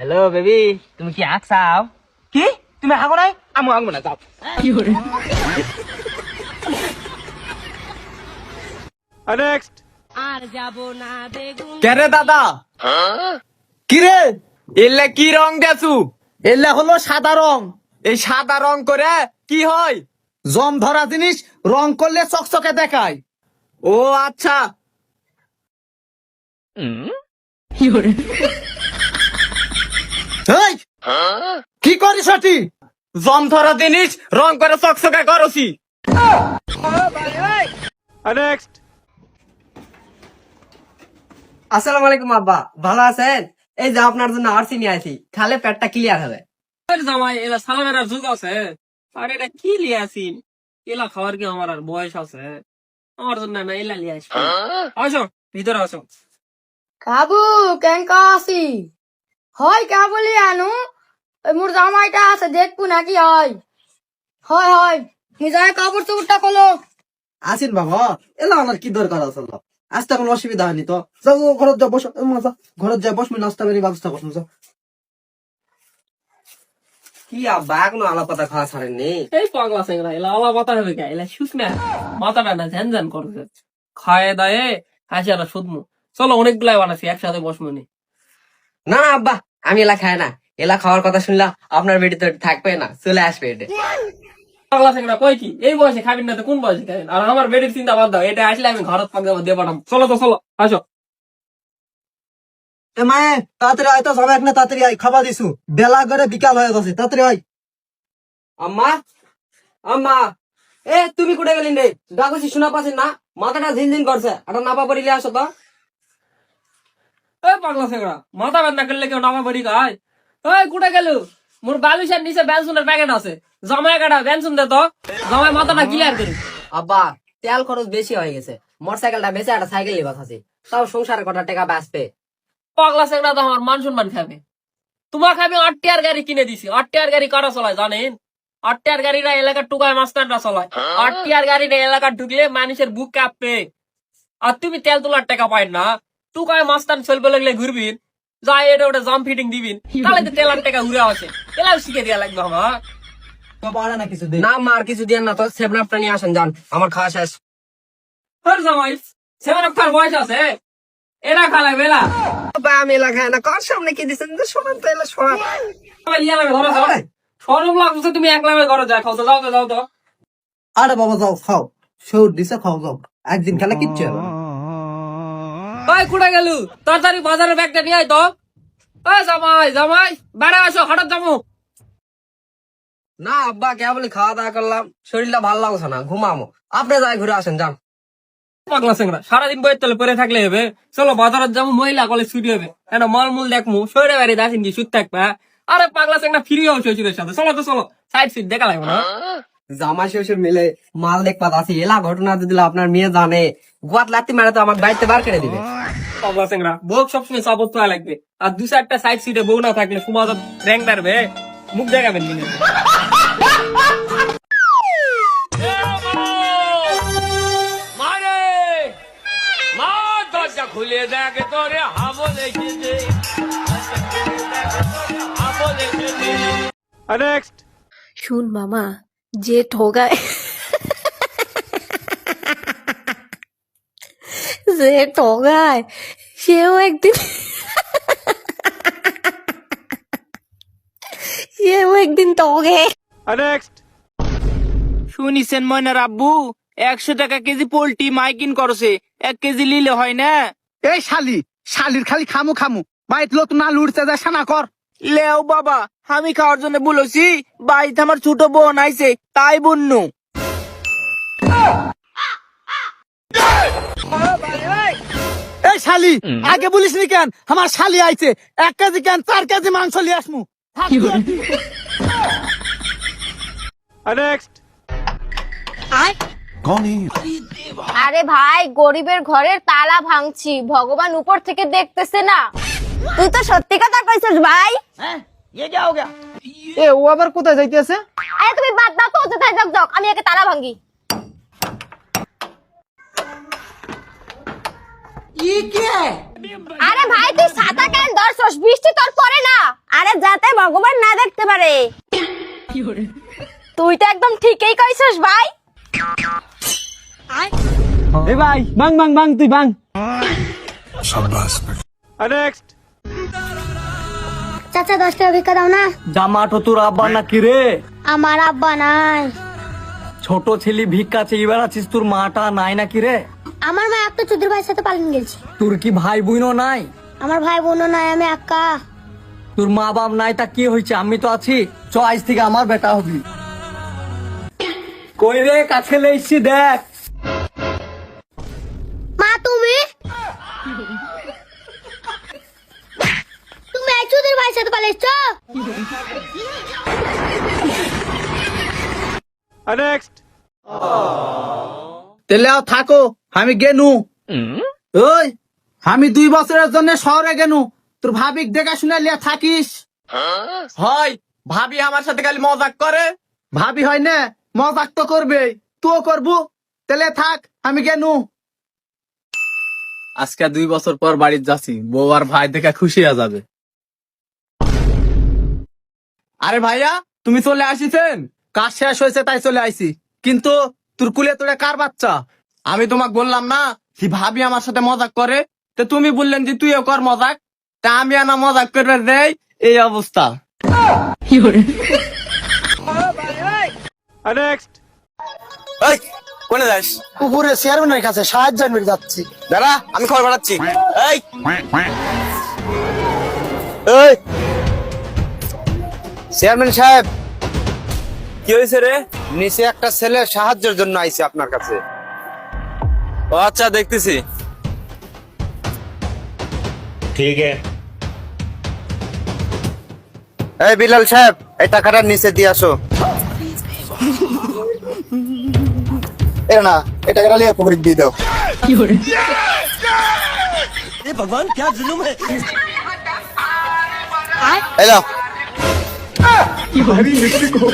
Hello baby তুমি কি চাও? কি? তুমি আগো নাই? আমি আগবো না যাও। আর যাব না বেগুন। কেরে দাদা? কিরে এলে কি রং দেছু? এলে হলো সাদা রং। এই সাদা রং করে কি হয়? জম ধরা জিনিস রং করলে চকচকে দেখায়। ও আচ্ছা। এই, কি করিস ওটি জম ধরা জিনিস রং করে চকচকে করছি আসসালামু আলাইকুম আব্বা। ভালো আছেন? এই যে আপনার জন্য আরসি নিয়ে আসি খালে পেটটা ক্লিয়ার হবে। জামাই এলা সালামের আর যুগ আছে। আর এটা কি লিয়ে আসি এলা খাওয়ার কি আমার আর বয়স আছে? আমার জন্য না এলা লিয়ে আসি আসো ভিতরে আসো। কাবু কেঙ্কা আছি? হয় কাবুলি আনু? ওই মোর জামাইটা আছে দেখব নাকি হয়। হয় হয়। নিজের কাপড় চোপড়টা কলো আসিন বাবা এলা আমার কি দরকার আছে আজ তো কোনো অসুবিধা হয়নি তো। যাও ঘরত যা বসো এ, মা, যা। ঘরত যা বস মুই নাস্তা বেরি ব্যবস্থা করছ যাও। কি আব্বা এখনও আলাপ কথা খাওয়া ছাড়েননি? এই পাগলা সেংরা এলা আলা পাতা হবে কে? এলা শুস না মাথাটা না ঝ্যান ঝ্যান করছে। খায় দায়ে হাসি আলা শুধমু। চলো অনেকগুলাই বানাচ্ছি একসাথে বসমনি না না আব্বা আমি এলা খাই না। এলা খাওয়ার কথা শুনলা আপনার বেটি তো থাকবে না চলে আসবে এটা পাগলা সেংরা কই কি? এই বয়সে খাবিন না তো কোন বয়সে খাবেন আর আমার বেডির চিন্তা বাদ দাও এটা আসলে আমি ঘরত পাক দিয়ে পাঠাম চলো তো চলো আসো। এ মায়ে তাড়াতাড়ি আয় তো সবাই এখানে তাড়াতাড়ি আয় খাবার দিছু। বেলা করে বিকাল হয়ে গেছে তাড়াতাড়ি আয়। আম্মা আম্মা এ তুমি কোথায় গেলি রে? ডাকছি শোনা পাচ্ছেন না। মাথাটা ঝিনঝিন করছে একটা নাপা পড়িলে আসো তো। পাগলা সেগড়া মাথা ব্যথা করলে কেউ নামা বাড়ি গায় কুটে গেল? মোর নিচে বেনসুনের প্যাকেট আছে। কাটা বেনসুন দে তো। জমায় মাথাটা ক্লিয়ার করি। আব্বা তেল খরচ বেশি হয়ে গেছে। মোটরসাইকেলটা বেঁচে একটা সাইকেল নিয়ে আছে তাও সংসারে কটা টাকা বাঁচবে। পাগলা সেগড়া তো আমার মান সম্মান খাবে। তোমাকে আমি আটটিয়ার গাড়ি কিনে দিছি। আটটিয়ার গাড়ি কারা চলায় জানেন? আটটিয়ার গাড়িরা এলাকার টুকায় চলায়। আটটিয়ার গাড়িটা এলাকা ঢুকলে মানুষের বুক কাঁপবে। আর তুমি তেল তোলার টাকা পাই না। টুকায় মাস্টার চলবে লাগলে ঘুরবিন যাই এটা ওটা জাম ফিটিং দিবিন তাহলে তো তেলার টাকা ঘুরে আসে। তেলাও শিখে দেওয়া লাগবে আমার। না কিছু দে মার কিছু দিয়ে না তো সেভনাপটা নিয়ে আসেন যান। আমার খাওয়া শেষ। জামাই সেভেন আপ বয়স আছে। এরা খালে বেলা না? কার সামনে কি শোনান তো এলা শোনান। লাগছে তুমি ঘরে খাও তো যাও তো যাও। তো আরে বাবা যাও খাও। সৌর দিছে খাও যাও। একদিন খেলে কিচ্ছু ওই কুড়ে গেল? তাড়াতাড়ি বাজারের ব্যাগটা নিয়ে আয় তো। ওই জামাই জামাই বেড়া আসো হঠাৎ যাব না আব্বা কেবল খাওয়া দাওয়া করলাম। শরীরটা ভালো লাগছে না ঘুমামো। আপনি যাই ঘুরে আসেন যান। পাগলা সিংরা সারাদিন বইয়ের তলে পরে থাকলে হবে। চলো বাজারের যাব মহিলা কলেজ ছুটি হবে। হ্যাঁ মলমূল দেখমু শরীরে বাড়ি দাসিন কি সুদ থাকবে হ্যাঁ? আরে পাগলা সিংরা ফ্রি হবে শ্বশুরের সাথে। চলো তো চলো। সাইড সিট দেখা লাগবে না। জামা শ্বশুর মিলে মাল দেখপাত আছে এলা ঘটনা যদি আপনার মেয়ে জানে গোয়াত লাত্তি মারে তো আমার বাড়িতে বার করে দিবে। সিংরা বউ সবসময় সাপোর্ট করা লাগবে। আর দু চারটা সাইড সিটে বউ না থাকলে সমাজ র্যাঙ্ক দাঁড়বে মুখ দেখাবেন দিনে শুন মামা যে ঠগায় যে ঠগায় সেও একদিন সেও একদিন ঠগে শুনিছেন ময়নার আব্বু একশো টাকা কেজি পোল্ট্রি মাইকিন করছে এক কেজি নিলে হয় না? এই শালি শালির খালি খামু খামু। বাইত লোক না লুড়তে যায় সানা কর। লেও বাবা আমি খাওয়ার জন্য বলেছি বাড়িতে আমার ছোট বোন আইছে তাই বন্যু এই শালি আগে বলিস নি কেন? আমার শালি আইছে এক কেজি কেন? চার কেজি মাংস লিয়ে আসমু। আরে ভাই গরিবের ঘরের তালা ভাঙছি। ভগবান উপর থেকে দেখতেছে না। তুই তো সত্যি কথা কইছিস ভাই। এ ও আবার কোথায় যাইতেছে? আরে তুমি বাদ দাও তো কোথায়? যাক যাক আমি একে তালা ভাঙি আরে ভাই তুই ছাতা কেন ধরছস? বৃষ্টি তোর পরে না। আরে যাতে ভগবান না দেখতে পারে। তুই তো একদম ঠিকই কইছস ভাই। এ ভাই বাং বাং বাং তুই বাং চাচা দশ টাকা ভিক্ষা দাও না। জামাটো তোর আব্বা রে? আমার আব্বা নাই। ছোট ছেলে ভিক্ষা চেয়ে বেড়াচ্ছিস তোর মাটা নাই নাকি রে? আমার মা একটা চুদির ভাইয়ের সাথে পালিয়ে গেছে। তোর কি ভাই বোনও নাই? আমার ভাই বোনও নাই আমি একা। তোর মা বাপ নাই তা কি হয়েছে? আমি তো আছি চ আজ থেকে আমার বেটা হবি। কই রে কাছে লেছি দেখ। সাথে পালিয়েছ তেলে আও থাকো আমি গেনু। ওই আমি দুই বছরের জন্য শহরে গেনু। তোর ভাবিক দেখাশোনা লিয়া থাকিস। হয় ভাবি আমার সাথে খালি মজাক করে। ভাবি হয় না মজাক তো করবে তুও করবু। তেলে থাক আমি গেনু। আজকে দুই বছর পর বাড়ির যাচ্ছি বউ আর ভাই দেখে খুশি হয়ে যাবে। আরে ভাইয়া তুমি চলে আসিছেন? কাজ শেষ হয়েছে তাই চলে আইছি। কিন্তু তোর কুলে তোরে কার বাচ্চা? আমি তোমাকে বললাম না কি ভাবি আমার সাথে মজাক করে। তো তুমি বললেন যে তুইও কর মজাক। তা আমি আনা মজাক করবে দেই এই অবস্থা। এই কোনে যাস? উপরে চেয়ারম্যানের কাছে সাহায্য নিয়ে যাচ্ছি। দাঁড়া আমি খবর বাড়াচ্ছি এই। এই চেয়ারম্যান সাহেব কি হয়েছে রে? নিচে একটা ছেলে সাহায্যের জন্য আইছে আপনার কাছে। ও আচ্ছা দেখতেছি। ঠিক এই বিলাল সাহেব এই টাকাটা নিচে দিয়ে আসো। এটা না এটা টাকাটা লিয়ে পকেট দিয়ে দাও। এই 一你们施狗